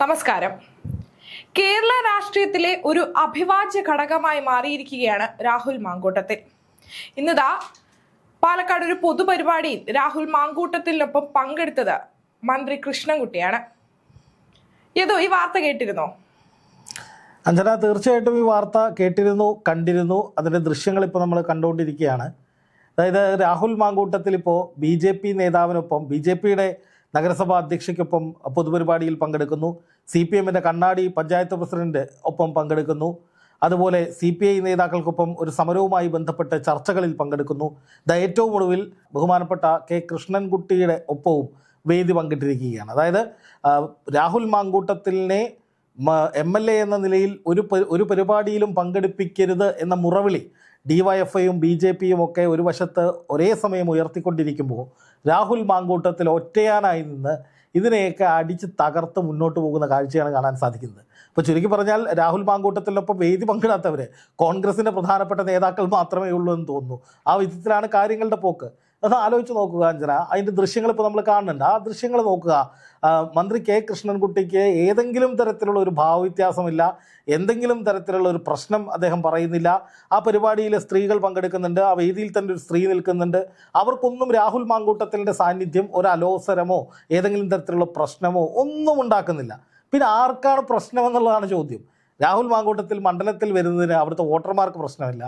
നമസ്കാരം. കേരള രാഷ്ട്രീയത്തിലെ ഒരു അഭിവാജ്യ ഘടകമായി മാറിയിരിക്കുകയാണ് രാഹുൽ മാങ്കൂട്ടത്തിൽ. ഇന്നതാ പാലക്കാട് ഒരു പൊതുപരിപാടിയിൽ രാഹുൽ മാങ്കൂട്ടത്തിനൊപ്പം പങ്കെടുത്തത് മന്ത്രി കൃഷ്ണൻകുട്ടിയാണ്. ഏതോ ഈ വാർത്ത കേട്ടിരുന്നോ? അഞ്ജന തീർച്ചയായിട്ടും ഈ വാർത്ത കേട്ടിരുന്നു കണ്ടിരുന്നു. അതിന്റെ ദൃശ്യങ്ങൾ ഇപ്പോൾ നമ്മൾ കണ്ടുകൊണ്ടിരിക്കുകയാണ്. അതായത് രാഹുൽ മാങ്കൂട്ടത്തിൽ ഇപ്പോൾ ബി ജെ പി നേതാവിനൊപ്പം ബി ജെ പിയുടെ നഗരസഭാ അധ്യക്ഷയ്ക്കൊപ്പം പൊതുപരിപാടിയിൽ പങ്കെടുക്കുന്നു. സി പി എമ്മിന്റെ കണ്ണാടി പഞ്ചായത്ത് പ്രസിഡന്റ് ഒപ്പം പങ്കെടുക്കുന്നു. അതുപോലെ സി പി ഐ നേതാക്കൾക്കൊപ്പം ഒരു സമരവുമായി ബന്ധപ്പെട്ട് ചർച്ചകളിൽ പങ്കെടുക്കുന്നു. ദ ഏറ്റവും ഒടുവിൽ ബഹുമാനപ്പെട്ട കെ കൃഷ്ണൻകുട്ടിയുടെ ഒപ്പവും വേദി പങ്കിട്ടിരിക്കുകയാണ്. അതായത് രാഹുൽ മാങ്കൂട്ടത്തിനെ എം എൽ എ എന്ന നിലയിൽ ഒരു ഒരു പരിപാടിയിലും പങ്കെടുപ്പിക്കരുത് എന്ന മുറവിളി ഡി വൈ എഫ് ഐയും ബി ജെ പിയും ഒക്കെ ഒരു വശത്ത് ഒരേ സമയം ഉയർത്തിക്കൊണ്ടിരിക്കുമ്പോൾ രാഹുൽ മാങ്കൂട്ടത്തിൽ ഒറ്റയാനായി നിന്ന് ഇതിനെയൊക്കെ അടിച്ച് തകർത്ത് മുന്നോട്ട് പോകുന്ന കാഴ്ചയാണ് കാണാൻ സാധിക്കുന്നത്. ഇപ്പോൾ ചുരുക്കി പറഞ്ഞാൽ രാഹുൽ മാങ്കൂട്ടത്തിനൊപ്പം വേദി പങ്കിടാത്തവർ കോൺഗ്രസിന്റെ പ്രധാനപ്പെട്ട നേതാക്കൾ മാത്രമേ ഉള്ളൂ എന്ന് തോന്നുന്നു. ആ വിധത്തിലാണ് കാര്യങ്ങളുടെ പോക്ക്. അത് ആലോചിച്ച് നോക്കുക അഞ്ജന. അതിന്റെ ദൃശ്യങ്ങൾ ഇപ്പോൾ നമ്മൾ കാണുന്നുണ്ട്. ആ ദൃശ്യങ്ങൾ നോക്കുക. മന്ത്രി കെ കൃഷ്ണൻകുട്ടിക്ക് ഏതെങ്കിലും തരത്തിലുള്ള ഒരു ഭാവവ്യത്യാസമില്ല എന്തെങ്കിലും തരത്തിലുള്ള ഒരു പ്രശ്നം അദ്ദേഹം പറയുന്നില്ല. ആ പരിപാടിയിൽ സ്ത്രീകൾ പങ്കെടുക്കുന്നുണ്ട് ആ വേദിയിൽ തന്നെ ഒരു സ്ത്രീ നിൽക്കുന്നുണ്ട്. അവർക്കൊന്നും രാഹുൽ മാങ്കൂട്ടത്തിന്റെ സാന്നിധ്യം ഒരു അലോസരമോ ഏതെങ്കിലും തരത്തിലുള്ള പ്രശ്നമോ ഒന്നും ഉണ്ടാക്കുന്നില്ല. പിന്നെ ആർക്കാണ് പ്രശ്നമെന്നുള്ളതാണ് ചോദ്യം. രാഹുൽ മാങ്കൂട്ടത്തിൽ മണ്ഡലത്തിൽ വരുന്നതിന് അവിടുത്തെ വോട്ടർമാർക്ക് പ്രശ്നമില്ല.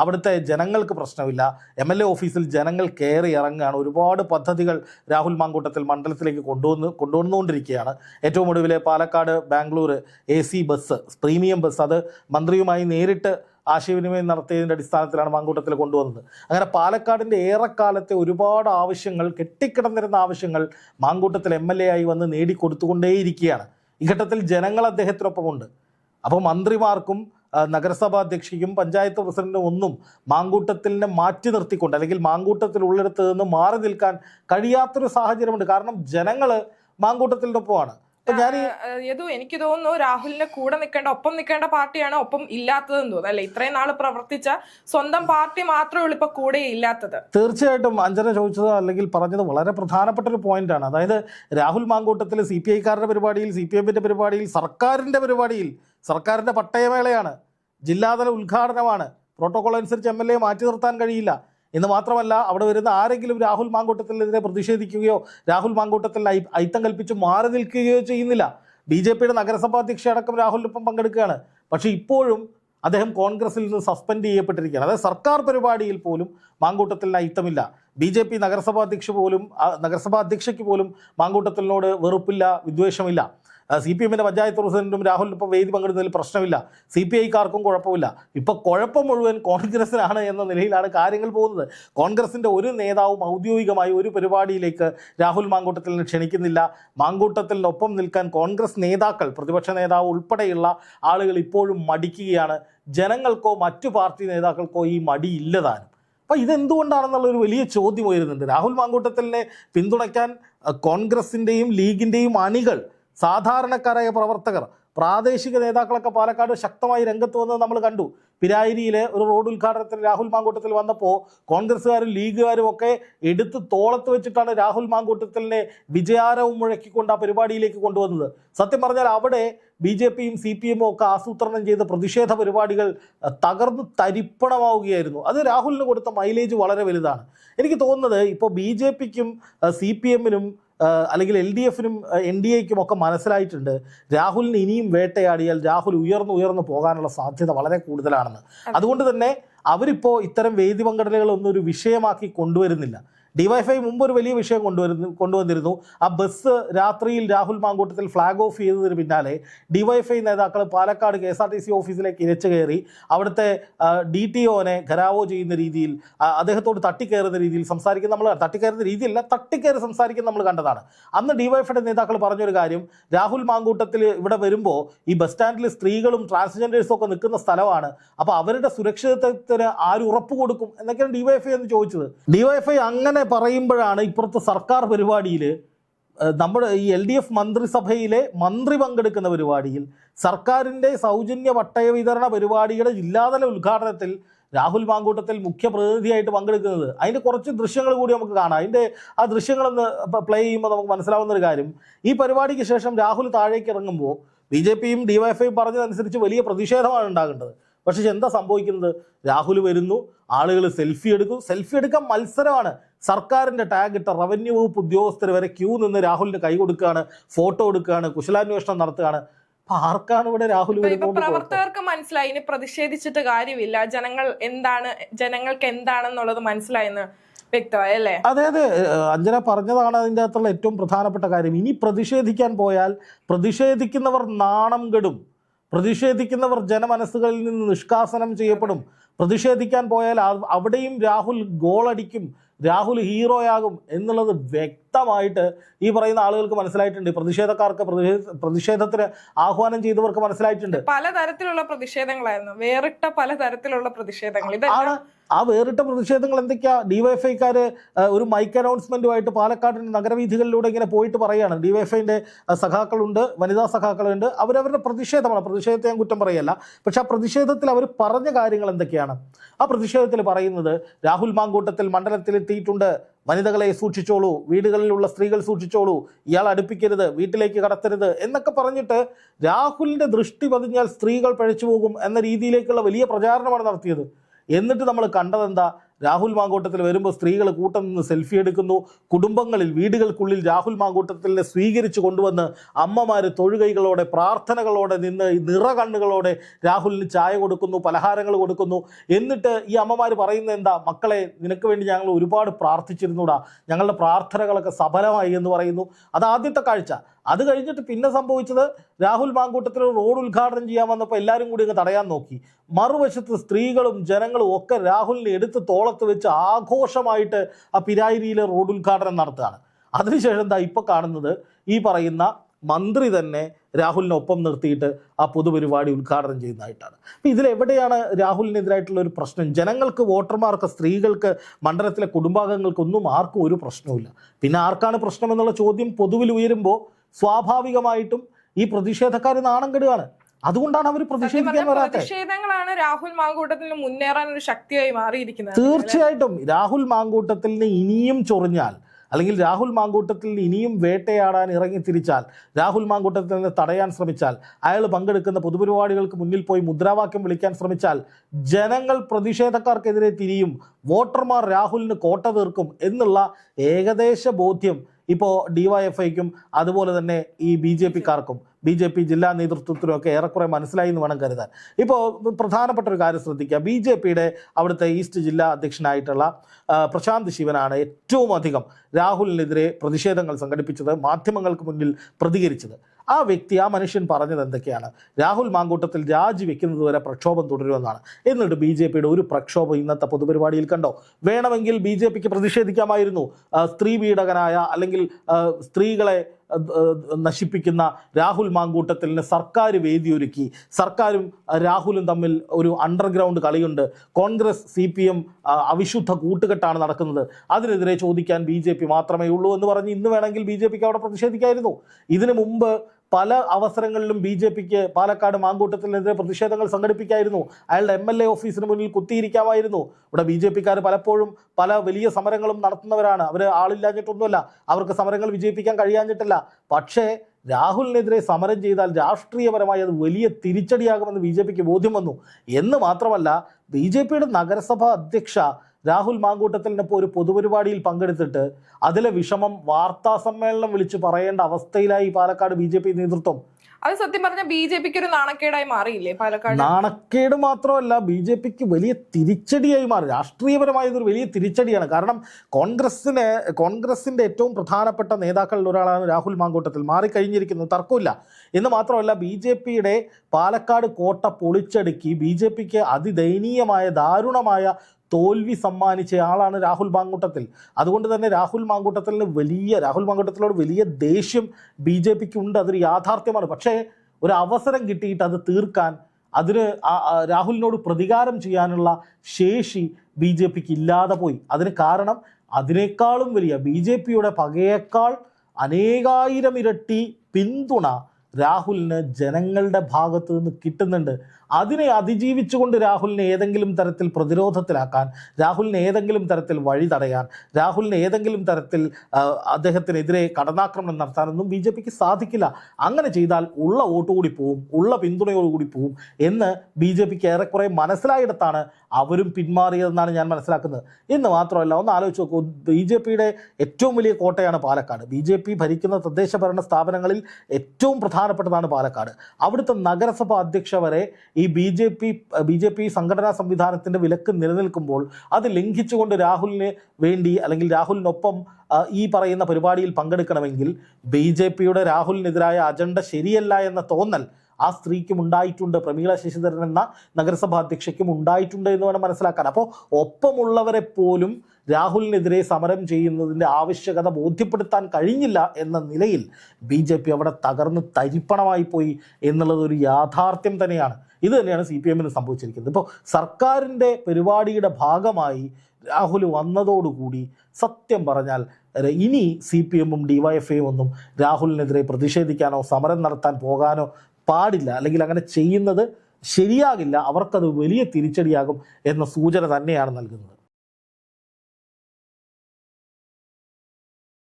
അവിടുത്തെ ജനങ്ങൾക്ക് പ്രശ്നമില്ല. എം എൽ എ ഓഫീസിൽ ജനങ്ങൾ കയറി ഇറങ്ങുകയാണ്. ഒരുപാട് പദ്ധതികൾ രാഹുൽ മാങ്കൂട്ടത്തിൽ മണ്ഡലത്തിലേക്ക് കൊണ്ടുവന്ന് കൊണ്ടുവന്നുകൊണ്ടിരിക്കുകയാണ്. ഏറ്റവും ഒടുവിലെ Palakkad Bangalore A bus premium bus അത് മന്ത്രിയുമായി നേരിട്ട് ആശയവിനിമയം നടത്തിയതിന്റെ അടിസ്ഥാനത്തിലാണ് മാങ്കൂട്ടത്തിൽ കൊണ്ടുവന്നത്. അങ്ങനെ പാലക്കാടിന്റെ ഏറെക്കാലത്തെ ഒരുപാട് ആവശ്യങ്ങൾ കെട്ടിക്കിടന്നിരുന്ന ആവശ്യങ്ങൾ മാങ്കൂട്ടത്തിൽ എം എൽ എ ആയി വന്ന് നേടിക്കൊടുത്തുകൊണ്ടേയിരിക്കുകയാണ്. ഈ ഘട്ടത്തിൽ ജനങ്ങൾ അദ്ദേഹത്തിനൊപ്പമുണ്ട്. അപ്പോൾ മന്ത്രിമാർക്കും നഗരസഭാ അധ്യക്ഷയ്ക്കും പഞ്ചായത്ത് പ്രസിഡന്റിനും ഒന്നും മാങ്കൂട്ടത്തിനെ മാറ്റി നിർത്തിക്കൊണ്ട് അല്ലെങ്കിൽ മാങ്കൂട്ടത്തിൽ ഉള്ളിടത്ത് നിന്ന് മാറി നിൽക്കാൻ കഴിയാത്തൊരു സാഹചര്യമുണ്ട്. കാരണം ജനങ്ങൾ മാങ്കൂട്ടത്തിന്റെ യദു എനിക്ക് തോന്നുന്നു രാഹുലിന്റെ കൂടെ നിൽക്കേണ്ട ഒപ്പം നിൽക്കേണ്ട പാർട്ടിയാണ് ഒപ്പം ഇല്ലാത്തതെന്ന് തോന്നുന്നു. അല്ലെ? ഇത്രയും നാൾ പ്രവർത്തിച്ച സ്വന്തം പാർട്ടി മാത്രമേ ഉള്ളൂ ഇപ്പൊ കൂടെ ഇല്ലാത്തത്. തീർച്ചയായിട്ടും അഞ്ജന ചോദിച്ചത് അല്ലെങ്കിൽ പറഞ്ഞത് വളരെ പ്രധാനപ്പെട്ട ഒരു പോയിന്റ് ആണ് അതായത് രാഹുൽ മാങ്കൂട്ടത്തിൽ സി പി ഐക്കാരുടെ പരിപാടിയിൽ സി പി എമ്മിന്റെ പരിപാടിയിൽ സർക്കാരിന്റെ പരിപാടിയിൽ സർക്കാരിന്റെ പട്ടയമേളയാണ് ജില്ലാതല ഉദ്ഘാടനമാണ്. പ്രോട്ടോകോൾ അനുസരിച്ച് എം എൽ എ മാറ്റി നിർത്താൻ കഴിയില്ല. എന്ന് മാത്രമല്ല അവിടെ വരുന്ന ആരെങ്കിലും രാഹുൽ മാങ്കൂട്ടത്തിനെതിരെ പ്രതിഷേധിക്കുകയോ രാഹുൽ മാങ്കൂട്ടത്തിൽ ഐത്തം കൽപ്പിച്ച് മാറി നിൽക്കുകയോ ചെയ്യുന്നില്ല. ബി ജെ പിയുടെ നഗരസഭാ അധ്യക്ഷ അടക്കം രാഹുലിനൊപ്പം പങ്കെടുക്കുകയാണ്. പക്ഷേ ഇപ്പോഴും അദ്ദേഹം കോൺഗ്രസിൽ നിന്ന് സസ്പെൻഡ് ചെയ്യപ്പെട്ടിരിക്കുകയാണ്. അതായത് സർക്കാർ പരിപാടിയിൽ പോലും മാങ്കൂട്ടത്തിൽ ഐത്തമില്ല ബി ജെ പി നഗരസഭാ അധ്യക്ഷ പോലും നഗരസഭാ അധ്യക്ഷയ്ക്ക് പോലും മാങ്കൂട്ടത്തിനോട് വെറുപ്പില്ല വിദ്വേഷമില്ല. സി പി എമ്മിന്റെ പഞ്ചായത്ത് പ്രസിഡന്റും രാഹുലിനൊപ്പം വേദി പങ്കെടുക്കുന്നതിൽ പ്രശ്നമില്ല. സി പി ഐക്കാർക്കും കുഴപ്പമില്ല. ഇപ്പോൾ കുഴപ്പം മുഴുവൻ കോൺഗ്രസിനാണ് എന്ന നിലയിലാണ് കാര്യങ്ങൾ പോകുന്നത്. കോൺഗ്രസിന്റെ ഒരു നേതാവും ഔദ്യോഗികമായി ഒരു പരിപാടിയിലേക്ക് രാഹുൽ മാങ്കൂട്ടത്തിലിനെ ക്ഷണിക്കുന്നില്ല. മാങ്കൂട്ടത്തിനൊപ്പം നിൽക്കാൻ കോൺഗ്രസ് നേതാക്കൾ പ്രതിപക്ഷ നേതാവ് ഉൾപ്പെടെയുള്ള ആളുകൾ ഇപ്പോഴും മടിക്കുകയാണ്. ജനങ്ങൾക്കോ മറ്റു പാർട്ടി നേതാക്കൾക്കോ ഈ മടിയില്ലതാനും അപ്പോൾ ഇതെന്തുകൊണ്ടാണെന്നുള്ളൊരു വലിയ ചോദ്യം ഉയരുന്നുണ്ട്. രാഹുൽ മാങ്കൂട്ടത്തിലിനെ പിന്തുണയ്ക്കാൻ കോൺഗ്രസിന്റെയും ലീഗിന്റെയും അണികൾ സാധാരണക്കാരായ പ്രവർത്തകർ പ്രാദേശിക നേതാക്കളൊക്കെ പാലക്കാട് ശക്തമായി രംഗത്ത് വന്നത് നമ്മൾ കണ്ടു. പിരായിരിയിലെ ഒരു റോഡ് ഉദ്ഘാടനത്തിൽ രാഹുൽ മാങ്കൂട്ടത്തിൽ വന്നപ്പോൾ കോൺഗ്രസ്സുകാരും ലീഗുകാരും ഒക്കെ എടുത്ത് തോളത്ത് വെച്ചിട്ടാണ് രാഹുൽ മാങ്കൂട്ടത്തിലിനെ വിജയാരവും മുഴക്കിക്കൊണ്ട് ആ പരിപാടിയിലേക്ക് കൊണ്ടുവന്നത്. സത്യം പറഞ്ഞാൽ അവിടെ ബി ജെ പിയും സി പി എമ്മും ഒക്കെ ആസൂത്രണം ചെയ്ത പ്രതിഷേധ പരിപാടികൾ തകർന്നു തരിപ്പണമാവുകയായിരുന്നു. അത് രാഹുലിന് കൊടുത്ത മൈലേജ് വളരെ വലുതാണ്. എനിക്ക് തോന്നുന്നത് ഇപ്പോൾ ബി ജെ പിക്കും സി പി എമ്മിനും അല്ലെങ്കിൽ എൽ ഡി എഫിനും എൻ ഡി എക്കും ഒക്കെ മനസ്സിലായിട്ടുണ്ട് രാഹുലിന് ഇനിയും വേട്ടയാടിയാൽ രാഹുൽ ഉയർന്നു ഉയർന്നു പോകാനുള്ള സാധ്യത വളരെ കൂടുതലാണെന്ന്. അതുകൊണ്ട് തന്നെ അവരിപ്പോൾ ഇത്തരം വേദി പങ്കിടലുകളൊന്നും ഒരു വിഷയമാക്കി കൊണ്ടുവരുന്നില്ല. ഡിവൈഫൈ മുമ്പ് ഒരു വലിയ വിഷയം കൊണ്ടുവരുന്നു കൊണ്ടുവന്നിരുന്നു. ആ ബസ് രാത്രിയിൽ രാഹുൽ മാങ്കൂട്ടത്തിൽ ഫ്ലാഗ് ഓഫ് ചെയ്തതിന് പിന്നാലെ ഡിവൈഫൈ നേതാക്കൾ Palakkad K S R T C ഓഫീസിലേക്ക് ഇരച്ചു കയറി. അവിടുത്തെ ഡി ടി ഒനെ ഖരാവോ ചെയ്യുന്ന രീതിയിൽ അദ്ദേഹത്തോട് തട്ടിക്കയറുന്ന രീതിയിൽ സംസാരിക്കുന്ന നമ്മൾ തട്ടിക്കയറുന്ന രീതിയല്ല തട്ടിക്കയറി സംസാരിക്കുന്ന നമ്മൾ കണ്ടതാണ്. അന്ന് ഡിവൈഫൈയുടെ നേതാക്കൾ പറഞ്ഞൊരു കാര്യം രാഹുൽ മാങ്കൂട്ടത്തിൽ ഇവിടെ വരുമ്പോൾ ഈ ബസ് സ്റ്റാൻഡിൽ സ്ത്രീകളും ട്രാൻസ്ജെൻഡേഴ്സും ഒക്കെ നിൽക്കുന്ന സ്ഥലമാണ്. അപ്പോൾ അവരുടെ സുരക്ഷിതത്വത്തിന് ആര് ഉറപ്പ് കൊടുക്കും എന്നൊക്കെയാണ് ഡിവൈഎഫ്ഐ എന്ന് ചോദിച്ചത്. ഡിവൈഎഫ്ഐ അങ്ങനെ പറയുമ്പോഴാണ് ഇപ്പുറത്തെ സർക്കാർ പരിപാടിയിൽ നമ്മുടെ ഈ എൽ ഡി എഫ് മന്ത്രിസഭയിലെ മന്ത്രി പങ്കെടുക്കുന്ന പരിപാടിയിൽ സർക്കാരിന്റെ സൗജന്യ പട്ടയ വിതരണ പരിപാടിയുടെ ജില്ലാതല ഉദ്ഘാടനത്തിൽ രാഹുൽ മാങ്കൂട്ടത്തിൽ മുഖ്യ പ്രതിനിധിയായിട്ട് പങ്കെടുക്കുന്നത്. അതിന്റെ കുറച്ച് ദൃശ്യങ്ങൾ കൂടി നമുക്ക് കാണാം. അതിന്റെ ആ ദൃശ്യങ്ങളൊന്ന് പ്ലേ ചെയ്യുമ്പോൾ നമുക്ക് മനസ്സിലാവുന്ന ഒരു കാര്യം. ഈ പരിപാടിക്ക് ശേഷം രാഹുൽ താഴേക്ക് ഇറങ്ങുമ്പോൾ ബി ജെ പിയും ഡിവൈഎഫ്ഐയും പറഞ്ഞതനുസരിച്ച് വലിയ പ്രതിഷേധമാണ് ഉണ്ടാകേണ്ടത്. പക്ഷേ എന്താ സംഭവിക്കുന്നത്? രാഹുൽ വരുന്നു ആളുകൾ സെൽഫി എടുക്കും. സെൽഫി എടുക്കാൻ മത്സരമാണ്. സർക്കാരിന്റെ ടാഗ് ഇട്ട റവന്യൂ വകുപ്പ് ഉദ്യോഗസ്ഥർ വരെ ക്യൂ നിന്ന് രാഹുലിന് കൈ കൊടുക്കുകയാണ് ഫോട്ടോ എടുക്കുകയാണ് കുശലാന്വേഷണം നടത്തുകയാണ്. ആർക്കാണ് ഇവിടെ രാഹുൽ പ്രവർത്തകർക്ക് മനസ്സിലായി. ഇനി പ്രതിഷേധിച്ചിട്ട് കാര്യമില്ല. ജനങ്ങൾ എന്താണ് ജനങ്ങൾക്ക് എന്താണെന്നുള്ളത് മനസ്സിലായെന്ന് വ്യക്തമായി അല്ലേ? അതെ അതെ. അഞ്ജന പറഞ്ഞതാണ് അതിന്റെ അകത്തുള്ള ഏറ്റവും പ്രധാനപ്പെട്ട കാര്യം. ഇനി പ്രതിഷേധിക്കാൻ പോയാൽ പ്രതിഷേധിക്കുന്നവർ നാണം കെടും. പ്രതിഷേധിക്കുന്നവർ ജനമനസ്സുകളിൽ നിന്ന് നിഷ്കാസനം ചെയ്യപ്പെടും. പ്രതിഷേധിക്കാൻ പോയാൽ അവിടെയും രാഹുൽ ഗോളടിക്കും രാഹുൽ ഹീറോയാകും എന്നുള്ളത് വ്യക്തമായിട്ട് ഈ പറയുന്ന ആളുകൾക്ക് മനസ്സിലായിട്ടുണ്ട്. പ്രതിഷേധക്കാർക്ക് പ്രതിഷേധ പ്രതിഷേധത്തിന് ആഹ്വാനം ചെയ്തവർക്ക് മനസ്സിലായിട്ടുണ്ട്. പലതരത്തിലുള്ള പ്രതിഷേധങ്ങളായിരുന്നു. വേറിട്ട പലതരത്തിലുള്ള പ്രതിഷേധങ്ങൾ. ഇതാണ് ആ വേറിട്ട പ്രതിഷേധങ്ങൾ എന്തൊക്കെയാ? ഡിവൈഎഫ്ഐക്കാര് ഒരു മൈക്ക് അനൗൺസ്മെന്റുമായിട്ട് പാലക്കാടിന്റെ നഗരവീഥികളിലൂടെ ഇങ്ങനെ പോയിട്ട് പറയാണ്. ഡിവൈഎഫ്ഐന്റെ സഖാക്കളുണ്ട് വനിതാ സഖാക്കളുണ്ട്. അവരവരുടെ പ്രതിഷേധമാണ്. പ്രതിഷേധത്തെ ഞാൻ കുറ്റം പറയല്ല. പക്ഷെ ആ പ്രതിഷേധത്തിൽ അവർ പറഞ്ഞ കാര്യങ്ങൾ എന്തൊക്കെയാണ്? ആ പ്രതിഷേധത്തിൽ പറയുന്നത് രാഹുൽ മാങ്കൂട്ടത്തിൽ മണ്ഡലത്തിലെത്തിയിട്ടുണ്ട് വനിതകളെ സൂക്ഷിച്ചോളൂ വീടുകളിലുള്ള സ്ത്രീകൾ സൂക്ഷിച്ചോളൂ ഇയാൾ അടുപ്പിക്കരുത് വീട്ടിലേക്ക് കടത്തരുത് എന്നൊക്കെ പറഞ്ഞിട്ട് രാഹുലിന്റെ ദൃഷ്ടി പതിഞ്ഞാൽ സ്ത്രീകൾ പഴച്ചു പോകും എന്ന രീതിയിലേക്കുള്ള വലിയ പ്രചാരണമാണ് നടത്തിയത്. എന്നിട്ട് നമ്മൾ കണ്ടതെന്താ? രാഹുൽ മാങ്കൂട്ടത്തിൽ വരുമ്പോൾ സ്ത്രീകൾ കൂട്ടം നിന്ന് സെൽഫി എടുക്കുന്നു. കുടുംബങ്ങളിൽ വീടുകൾക്കുള്ളിൽ രാഹുൽ മാങ്കൂട്ടത്തിനെ സ്വീകരിച്ചു കൊണ്ടുവന്ന് അമ്മമാർ തൊഴുകൈകളോടെ പ്രാർത്ഥനകളോടെ നിന്ന് നിറ കണ്ണുകളോടെ രാഹുലിന് ചായ കൊടുക്കുന്നു പലഹാരങ്ങൾ കൊടുക്കുന്നു. എന്നിട്ട് ഈ അമ്മമാർ പറയുന്നത് എന്താ? മക്കളെ നിനക്ക് വേണ്ടി ഞങ്ങൾ ഒരുപാട് പ്രാർത്ഥിച്ചിരുന്നൂടാ. ഞങ്ങളുടെ പ്രാർത്ഥനകളൊക്കെ സഫലമായി എന്ന് പറയുന്നു. അത് ആദ്യത്തെ കാഴ്ച. അത് കഴിഞ്ഞിട്ട് പിന്നെ സംഭവിച്ചത് രാഹുൽ മാങ്കൂട്ടത്തിൽ റോഡ് ഉദ്ഘാടനം ചെയ്യാൻ വന്നപ്പോൾ എല്ലാവരും കൂടി അങ്ങ് തടയാൻ നോക്കി. മറുവശത്ത് സ്ത്രീകളും ജനങ്ങളും ഒക്കെ രാഹുലിനെ എടുത്ത് തോളത്ത് വെച്ച് ആഘോഷമായിട്ട് ആ പിരായിരിയിലെ റോഡ് ഉദ്ഘാടനം നടത്തുകയാണ്. അതിനുശേഷം എന്താ ഇപ്പോൾ കാണുന്നത് ഈ പറയുന്ന മന്ത്രി തന്നെ രാഹുലിനൊപ്പം നിർത്തിയിട്ട് ആ പൊതുപരിപാടി ഉദ്ഘാടനം ചെയ്യുന്നതായിട്ടാണ്. അപ്പം ഇതിലെവിടെയാണ് രാഹുലിനെതിരായിട്ടുള്ള ഒരു പ്രശ്നം? ജനങ്ങൾക്ക് വോട്ടർമാർക്ക് സ്ത്രീകൾക്ക് മണ്ഡലത്തിലെ കുടുംബാംഗങ്ങൾക്കൊന്നും ആർക്കും ഒരു പ്രശ്നവുമില്ല. പിന്നെ ആർക്കാണ് പ്രശ്നം എന്നുള്ള ചോദ്യം പൊതുവിൽ ഉയരുമ്പോൾ സ്വാഭാവികമായിട്ടും ഈ പ്രതിഷേധക്കാർ നാണം കെടുകയാണ്. അതുകൊണ്ടാണ് അവർ പ്രതിഷേധിക്കാൻ വരാത്തത്. പ്രതിഷേധങ്ങളാണ് രാഹുൽ മാങ്കൂട്ടത്തിൽ മുന്നേറാൻ ഒരു ശക്തിയായി മാറിയിരിക്കുന്നത്. തീർച്ചയായിട്ടും. രാഹുൽ മാങ്കൂട്ടത്തിന് ഇനിയും ചൊറിഞ്ഞാൽ അല്ലെങ്കിൽ രാഹുൽ മാങ്കൂട്ടത്തിൽ ഇനിയും വേട്ടയാടാൻ ഇറങ്ങി തിരിച്ചാൽ രാഹുൽ മാങ്കൂട്ടത്തിൽ നിന്ന് തടയാൻ ശ്രമിച്ചാൽ അയാൾ പങ്കെടുക്കുന്ന പൊതുപരിപാടികൾക്ക് മുന്നിൽ പോയി മുദ്രാവാക്യം വിളിക്കാൻ ശ്രമിച്ചാൽ ജനങ്ങൾ പ്രതിഷേധക്കാർക്കെതിരെ തിരിയും വോട്ടർമാർ രാഹുലിന് കോട്ട തീർക്കും എന്നുള്ള ഏകദേശ ബോധ്യം ഇപ്പോൾ ഡിവൈഎഫ്ഐക്കും അതുപോലെ തന്നെ ഈ ബി ജെ പിക്കാർക്കും ബി ജെ പി ജില്ലാ നേതൃത്വത്തിനും ഒക്കെ ഏറെക്കുറെ മനസ്സിലായി എന്ന് വേണം കരുതാൻ. ഇപ്പോൾ പ്രധാനപ്പെട്ട ഒരു കാര്യം ശ്രദ്ധിക്കുക. ബി ജെ പിയുടെ അവിടുത്തെ ഈസ്റ്റ് ജില്ലാ അധ്യക്ഷനായിട്ടുള്ള പ്രശാന്ത് ശിവനാണ് ഏറ്റവും അധികം രാഹുലിനെതിരെ പ്രതിഷേധങ്ങൾ സംഘടിപ്പിച്ചത് മാധ്യമങ്ങൾക്ക് മുന്നിൽ പ്രതികരിച്ചത്. ആ വ്യക്തി ആ മനുഷ്യൻ പറഞ്ഞത് എന്തൊക്കെയാണ്? രാഹുൽ മാങ്കൂട്ടത്തിൽ രാജിവെക്കുന്നത് വരെ പ്രക്ഷോഭം തുടരുമെന്നാണ്. എന്നിട്ട് ബി ജെ പിയുടെ ഒരു പ്രക്ഷോഭം ഇന്നത്തെ പൊതുപരിപാടിയിൽ കണ്ടോ? വേണമെങ്കിൽ ബി ജെ പിക്ക് പ്രതിഷേധിക്കാമായിരുന്നു. സ്ത്രീ പീഡകനായ അല്ലെങ്കിൽ സ്ത്രീകളെ നശിപ്പിക്കുന്ന രാഹുൽ മാങ്കൂട്ടത്തിന് സർക്കാർ വേദിയൊരുക്കി. സർക്കാരും രാഹുലും തമ്മിൽ ഒരു അണ്ടർഗ്രൗണ്ട് കളിയുണ്ട്. കോൺഗ്രസ് സി പി എം അവിശുദ്ധ കൂട്ടുകെട്ടാണ് നടക്കുന്നത്. അതിനെതിരെ ചോദിക്കാൻ ബി ജെ പി മാത്രമേ ഉള്ളൂ എന്ന് പറഞ്ഞ് ഇന്ന് വേണമെങ്കിൽ ബി ജെ പിക്ക് അവിടെ പ്രതിഷേധിക്കായിരുന്നു. ഇതിനു മുമ്പ് പല അവസരങ്ങളിലും ബി ജെ പിക്ക് പാലക്കാട് മാങ്കൂട്ടത്തിനെതിരെ പ്രതിഷേധങ്ങൾ സംഘടിപ്പിക്കായിരുന്നു. അയാളുടെ എം എൽ എ ഓഫീസിന് മുന്നിൽ കുത്തിയിരിക്കാമായിരുന്നു. ഇവിടെ ബി ജെ പിക്കാർ പലപ്പോഴും പല വലിയ സമരങ്ങളും നടത്തുന്നവരാണ്. അവർ ആളില്ലാഞ്ഞിട്ടൊന്നുമല്ല. അവർക്ക് സമരങ്ങൾ വിജയിപ്പിക്കാൻ കഴിയാഞ്ഞിട്ടില്ല. പക്ഷേ രാഹുലിനെതിരെ സമരം ചെയ്താൽ രാഷ്ട്രീയപരമായി അത് വലിയ തിരിച്ചടിയാകുമെന്ന് ബി ജെ പിക്ക് ബോധ്യം വന്നു. എന്ന് മാത്രമല്ല ബി ജെ പിയുടെ നഗരസഭാ അധ്യക്ഷ രാഹുൽ മാങ്കൂട്ടത്തിലിനിപ്പോൾ ഒരു പൊതുപരിപാടിയിൽ പങ്കെടുത്തിട്ട് അതിലെ വിഷമം വാർത്താ സമ്മേളനം വിളിച്ച് പറയേണ്ട അവസ്ഥയിലായി പാലക്കാട് ബി ജെ പി നേതൃത്വം. അത് സത്യം പറഞ്ഞാൽ ബി ജെ പിക്ക് ഒരു നാണക്കേടായി മാറിയില്ലേ പാലക്കാട്? നാണക്കേട് മാത്രമല്ല ബി ജെ പിക്ക് വലിയ തിരിച്ചടിയായി മാറി. രാഷ്ട്രീയപരമായ ഇതൊരു വലിയ തിരിച്ചടിയാണ്. കാരണം കോൺഗ്രസിന് കോൺഗ്രസിന്റെ ഏറ്റവും പ്രധാനപ്പെട്ട നേതാക്കളിൽ ഒരാളാണ് രാഹുൽ മാങ്കൂട്ടത്തിൽ. മാറിക്കഴിഞ്ഞിരിക്കുന്നത് തർക്കമില്ല. എന്ന് മാത്രമല്ല ബി ജെ പിയുടെ പാലക്കാട് കോട്ട പൊളിച്ചടുക്കി ബി ജെ പിക്ക് അതിദയനീയമായ ദാരുണമായ തോൽവി സമ്മാനിച്ച ആളാണ് രാഹുൽ മാങ്കൂട്ടത്തിൽ. അതുകൊണ്ട് തന്നെ രാഹുൽ മാങ്കൂട്ടത്തിന് വലിയ രാഹുൽ മാങ്കൂട്ടത്തിലോട് വലിയ ദേഷ്യം ബി ജെ പിക്ക് ഉണ്ട്. അതൊരു യാഥാർത്ഥ്യമാണ്. പക്ഷേ ഒരു അവസരം കിട്ടിയിട്ട് അത് തീർക്കാൻ അതിന് രാഹുലിനോട് പ്രതികാരം ചെയ്യാനുള്ള ശേഷി ബി ജെ പിക്ക് ഇല്ലാതെ പോയി. അതിന് കാരണം അതിനേക്കാളും വലിയ ബി ജെ പിയുടെ പകയേക്കാൾ അനേകായിരം ഇരട്ടി പിന്തുണ രാഹുലിന് ജനങ്ങളുടെ ഭാഗത്ത് നിന്ന് കിട്ടുന്നുണ്ട്. അതിനെ അതിജീവിച്ചുകൊണ്ട് രാഹുലിനെ ഏതെങ്കിലും തരത്തിൽ പ്രതിരോധത്തിലാക്കാൻ രാഹുലിനെ ഏതെങ്കിലും തരത്തിൽ വഴി തടയാൻ രാഹുലിനെ ഏതെങ്കിലും തരത്തിൽ അദ്ദേഹത്തിനെതിരെ കടന്നാക്രമണം നടത്താനൊന്നും ബി ജെ പിക്ക് സാധിക്കില്ല. അങ്ങനെ ചെയ്താൽ ഉള്ള വോട്ട് കൂടി പോവും ഉള്ള പിന്തുണയോടുകൂടി പോവും എന്ന് ബി ജെ പിക്ക് ഏറെക്കുറെ മനസ്സിലായിടത്താണ് അവരും പിന്മാറിയതെന്നാണ് ഞാൻ മനസ്സിലാക്കുന്നത്. എന്ന് മാത്രമല്ല ഒന്ന് ആലോചിച്ച് നോക്കൂ ബി ജെ പിയുടെ ഏറ്റവും വലിയ കോട്ടയാണ് പാലക്കാട്. ബി ജെ പി ഭരിക്കുന്ന തദ്ദേശ ഭരണ സ്ഥാപനങ്ങളിൽ ഏറ്റവും പ്രധാനപ്പെട്ടതാണ് പാലക്കാട്. അവിടുത്തെ നഗരസഭ അധ്യക്ഷ വരെ ഈ B J P B J P സംഘടനാ സംവിധാനത്തിന്റെ വിലക്ക് നിലനിൽക്കുമ്പോൾ അത് ലംഘിച്ചുകൊണ്ട് രാഹുലിന് വേണ്ടി അല്ലെങ്കിൽ രാഹുലിനൊപ്പം ഈ പറയുന്ന പരിപാടിയിൽ പങ്കെടുക്കണമെങ്കിൽ ബി ജെ പിയുടെ രാഹുലിനെതിരായ അജണ്ട ശരിയല്ല എന്ന തോന്നൽ ആ സ്ത്രീക്കും ഉണ്ടായിട്ടുണ്ട്. പ്രമീള ശശിധരൻ എന്ന നഗരസഭാ അധ്യക്ഷയ്ക്കും ഉണ്ടായിട്ടുണ്ട് എന്ന് വേണം മനസ്സിലാക്കാൻ. അപ്പോൾ ഒപ്പമുള്ളവരെ പോലും രാഹുലിനെതിരെ സമരം ചെയ്യുന്നതിന്റെ ആവശ്യകത ബോധ്യപ്പെടുത്താൻ കഴിഞ്ഞില്ല എന്ന നിലയിൽ ബി ജെ പി അവിടെ തകർന്ന് തരിപ്പണമായി പോയി എന്നുള്ളത് ഒരു യാഥാർത്ഥ്യം തന്നെയാണ്. ഇത് തന്നെയാണ് സി പി എമ്മിന് സംഭവിച്ചിരിക്കുന്നത്. ഇപ്പോൾ സർക്കാരിന്റെ പരിപാടിയുടെ ഭാഗമായി രാഹുൽ വന്നതോടുകൂടി സത്യം പറഞ്ഞാൽ ഇനി സി പി എമ്മും ഡിവൈഎഫ്ഐയും ഒന്നും രാഹുലിനെതിരെ പ്രതിഷേധിക്കാനോ സമരം നടത്താൻ പോകാനോ പാടില്ല. അല്ലെങ്കിൽ അങ്ങനെ ചെയ്യുന്നത് ശരിയാകില്ല. അവർക്കത് വലിയ തിരിച്ചടിയാകും എന്ന സൂചന തന്നെയാണ് നൽകുന്നത്.